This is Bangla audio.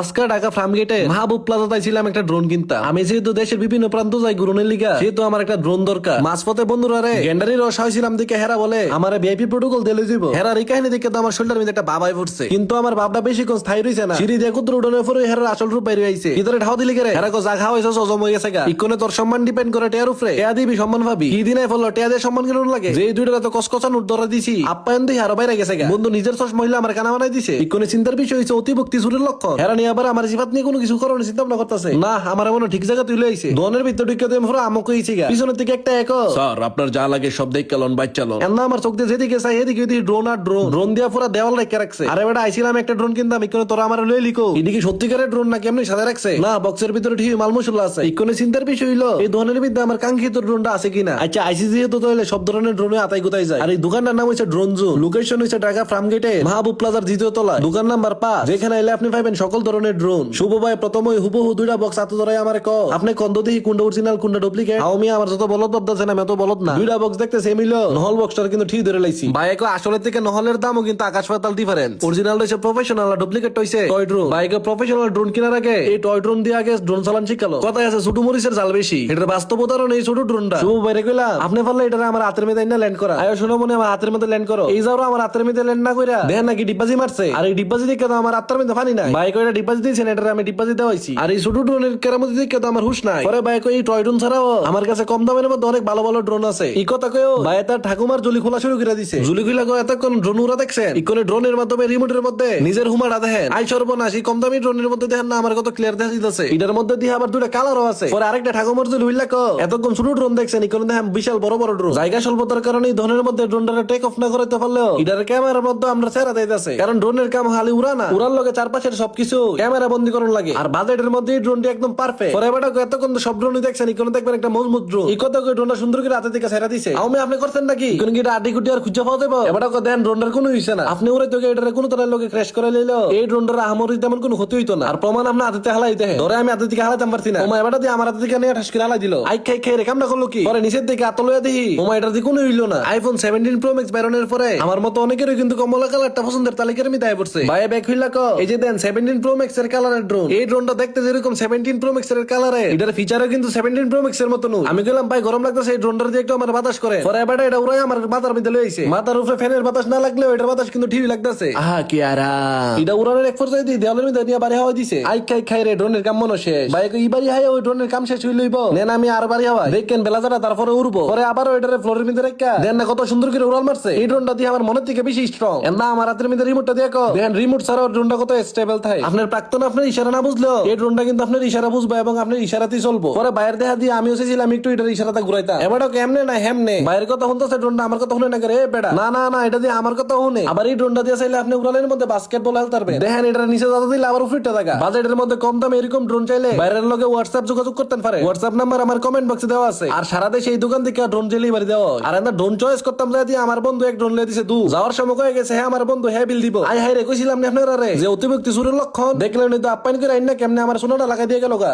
আজকে ঢাকা ফার্ম গেটে মাহবুব প্লাজা তাইছিলাম একটা ড্রোন কিনতাম আমি যেহেতু দেশের বিভিন্ন প্রান্ত যাই গ্রহণের লিগা, সেহেতু আমার একটা ড্রোন দরকার। মাঝপথে বন্ধুরা রে গেন্ডারি রস হয়েছিলাম দিকে হেরা বলে, আমার ভিআইপি প্রোটোকল দিলে দিব হেরার এই কাহিনী দেখে তো আমার শোল্ডার মধ্যে একটা বাবাই ফুটছে। কিন্তু আমার বাপটা বেশি কোন স্থায়ী রয়েছে না। সিঁড়ি দিয়ে কুদ্র উডনের পরে হেরার আসল রূপ বাইরে আইছে। ভিতরে ঢাও দিলি করে হেরা কো জাগা হয়েছে সজম হয়ে গেছে গা। ইকোনে তোর সম্মান ডিপেন্ড করে টেয়ার উপরে টেয়া দিবি সম্মান ভাবি কি দিনে ফলো টেয়া দিয়ে সম্মান কেন লাগে? যে দুইটা তো কসকসান উদ্দরা দিছি। আপ্যায়ন দিয়ে আরও বাইরে গেছে গা। বন্ধু নিজের সস মহিলা আমার কানা বানাই দিছে। ইকোনে চিন্তার বিষয় হয়েছে অতিভক্তি সুরের লক্ষণ। হেরা আবার আমার জিফাত নিয়ে কোনো কিছু করার চিন্তা ভাবনা করতেছে। না আমার মনে ঠিক জায়গা তুলে আইছে। দনের ভিতর ঢুকে তুমি পুরো আমক হয়েছে গা। পিছনের দিকে একটা এক। স্যার আপনার যা লাগে সব দেখ কেলন বাইক চালন আমার চোখ দিয়ে যেদিকে চাই এদিকে ড্রোন আর ড্রোন ড্রোন দিয়া পুরো দেওয়াল রেখে রাখছে। আরে বেটা আইছিলাম একটা ড্রোন কিনতাম ইকোনে তোরা আমার লই লিখো এদিকে সত্যিকারের ড্রোন না কেমনি সাদা রাখছে? না বক্সের ভিতরে ঠিক মাল মশলা আছে। ইকোনে চিন্তার বিষয় হইল এই ধরনের বিদ্যা আমার কাঙ্ক্ষিত ড্রোনটা আছে কিনা? আচ্ছা আইসিসি তো তাহলে সব ধরনের ড্রোনে আতাই কোথায় যায়। আর এই দোকানটার নাম হচ্ছে ড্রোন জোন লোকেশন হচ্ছে ঢাকা ফার্ম গেটে মাহবুব প্লাজার দ্বিতীয় তলা দোকান নাম্বার পাঁচ। যেখানে এলে আপনি পাইবেন সকল ধরনের ড্রোন শুভ ভাই প্রথম ওই হুবহু দুইটা বক্স হাতে ধরে আমার ক আপনি কন্দ দেখি কুন্ডা অরিজিনাল কুন্ডা ডুপ্লিকেট আমি আমার যত বলদ বদ্ধ আছে না আমি এত বলদ না। দুইটা বক্স দেখতে সেম হইল। নহল বক্সটার কিন্তু ঠিক ধরে লাইছি। ভাই এক আসলে থেকে নহলের দামও কিন্তু আকাশ পাতাল ডিফারেন্স অরিজিনাল হইছে প্রফেশনাল আর ডুপ্লিকেট হইছে। টয় ড্রোন ভাই বাইকে প্রফেশনাল ড্রোন কেনার আগে এই টয় ড্রোন দিয়ে আগে ড্রোন চালান শিখালো। কথায় আছে ছোট মরিচের জাল বেশি। এটার বাস্তব উদাহরণ এই ছোট ড্রোনটা শুভ বাইরে কইলাম। আপনি পারলে এটা আমার হাতের মধ্যে না ল্যান্ড করা। আয়ো শোনো মনে আমার হাতের মধ্যে ল্যান্ড করো। এই যাও আমার হাতের মধ্যে ল্যান্ড না কইরা। দেখেন নাকি ডিব্বাজি মারছে। আর এই ডিব্বাজি দেখে তো আমার হাতের মধ্যে পানি নাই। বাইক ওইটা ডিব্বাজি দিয়েছেন এটা আমি ডিব্বাজি দেওয়াইছি। আর এই ছোট ড্রোনের কেরামতি দেখে তো আমার হুশ নাই। পরে বাইক এই টয় ড্রোন ছাড়াও আমার কাছে কম দামের মধ্যে অনেক ভালো ভালো ড্রোন আছে। এই কথা কেউ ভাই তার ঠাকুমার জুলি খোলা শুরু করে দিছে। জুলি খুলা গো এতক্ষণ ড্রোন উড়া দেখছেন? ইকোনে ড্রোনের মাধ্যমে রিমোটের মধ্যে নিজের হুমাটা দেখেন। আই সর্বনাশ এই কম দামি ড্রোনের মধ্যে দেখেন না আমার কত ক্লিয়ার দেখা যাচ্ছে এটার মধ্যে দিয়ে আবার দুটা কালারও আছে। পরে আরেকটা ঠাকুমার জুলি হইলা কো এতক্ষণ ছোট ড্রোন দেখছেন ইকোনে দেখেন বিশাল বড় বড় ড্রোন। জায়গা স্বল্পতার কারণে এই ধরনের মধ্যে ড্রোনটা টেক অফ না করতে পারলেও এটার ক্যামেরার মধ্যে আমরা সেরা দিতেছে। কারণ ড্রোনের কাম খালি উড়া না। উড়ার লগে চারপাশের সবকিছু ক্যামেরা বন্দি করুন লাগে। আর বাজেটের মধ্যে ড্রোনটি একদম পারফেক্ট পরে বেটা এতক্ষণ তো সব ড্রোনই দেখছেন ইকোনে দেখবেন একটা মজবুত ড্রোন এই ড্রোনটা সুন্দর করে হাতে থেকে দিছে। আমি আপনি করছেন নাকি? কোন কি এটা আডি আর খুঁজে পাওয়া যাবে কো দেন ড্রোনটার কোনো হইছে না। আপনি তোকে এটার কোনো লগে ক্র্যাশ করে লইলো? এই ড্রোনটার আমরি তেমন কোনো ক্ষতি হইতো না। আর প্রমাণ আপনি হাতে হালাই দেখে ধরে আমি হাতে থেকে হালাইতাম পারছি না। ওমা এবারে দিয়ে আমার হাতে থেকে নিয়ে ঠাস করে হালাই দিল। আই খাই খাই রে কামনা করল কি? পরে নিচের দিকে আত লইয়া দেখি। ওমা এটার দিকে কোনো হইল না। আইফোন সেভেন্টিন প্রো ম্যাক্স বেরোনোর পরে। আমার মতো অনেকেরই কিন্তু কমলা কালারটা পছন্দের তালিকার আমি দায় পড়ছে। ভাই ব্যাগ হইলা কো। এই যে দেন সেভেন্টিন প্রো ম্যাক্স এর কালারের ড্রোন এই ড্রোনটা দেখতে যেরকম সেভেন্টিন প্রো ম্যাক্স এর। কালারে এটার ফিচারও কিন্তু সেভেন্টিন প্রো ম্যাক্স এর মতো নু। আমি গেলাম ভাই গরম লাগতেছে এই ড্রোনটার দিয়ে একটু আমার বাতাস করে পরে এবারে এটা উড়াই আমার মাথার মধ্যে লইছে মাথার উপরে ফ্যানের বাতাস না লাগলেও এটার বাতাস কিন্তু ঠিক লাগতেছে। আহা কি আরাম। এটা উড়ানের এক পর্যায়ে দিয়ে দেওয়ালের মধ্যে নিয়ে বাড়ি হাওয়া দিছে। আই খাই খাই রে ড্রোনের কাম মনে শেষ। ভাই ই বাড়ি হাই ওই ড্রোনের কাম শেষ হইল লইব নেন আমি আর বাড়ি হাওয়া দেখেন বেলা যারা তারপরে উড়বো। পরে আবার ওইটারে ফ্লোরের মধ্যে রেখা। দেন না কত সুন্দর করে উড়াল মারছে। এই ড্রোনটা দিয়ে আমার মনের থেকে বেশি স্ট্রং না আমার হাতের মধ্যে রিমোটটা দিয়ে দেন রিমোট ছাড়া ড্রোনটা কত স্টেবল থাকে। আপনার প্রাক্তন আপনার ইশারা না বুঝলো? এই ড্রোনটা কিন্তু আপনার ইশারা বুঝবে এবং আপনার ইশারাতেই চলবো। পরে বাইরের দেখা দিয়ে আমি এসেছিলাম একটু এটার ইশারাটা ঘুরাইতাম। এবারও কেমনে না হেমনে? বাইরের কথা শুনতেছে ড্রোনটা, আমার কথা শুনে না রে বেটা। না না না, এটা দিয়ে আমার কথা শুনে। আবার এই ড্রোনটা দিয়ে চাইলে আপনি উড়ালের মধ্যে বাস্কেটবল খেলতে পারবেন। দেখেন, এটার নিচে যাতে দিলে আবার উফিটটা থাকা বাজেটের মধ্যে কম দামে এরকম ড্রোন চাইলে বাইরের লোকে হোয়াটসঅ্যাপ যোগাযোগ করতে পারে। হোয়াটসঅ্যাপ নাম্বার আমার কমেন্ট বক্সে দেওয়া আছে। আর সারা দেশে এই দোকান থেকে ড্রোন ডেলিভারি দেওয়া হয়। আর আমরা ড্রোন চয়েস করতাম যা দিয়ে আমার বন্ধু এক ড্রোন লিয়ে দিছে দু যাওয়ার সময় কয়ে গেছে হ্যাঁ আমার বন্ধু হ্যাঁ বিল দিব। আই হাই রে, কইছিলাম না আপনারা রে যে অতিভক্তি সুরের লক্ষণ। দেখলেন তো আপ্যায়ন করে আইন না কেমনে আমার সোনাটা লাগাই দিয়ে গেল গা?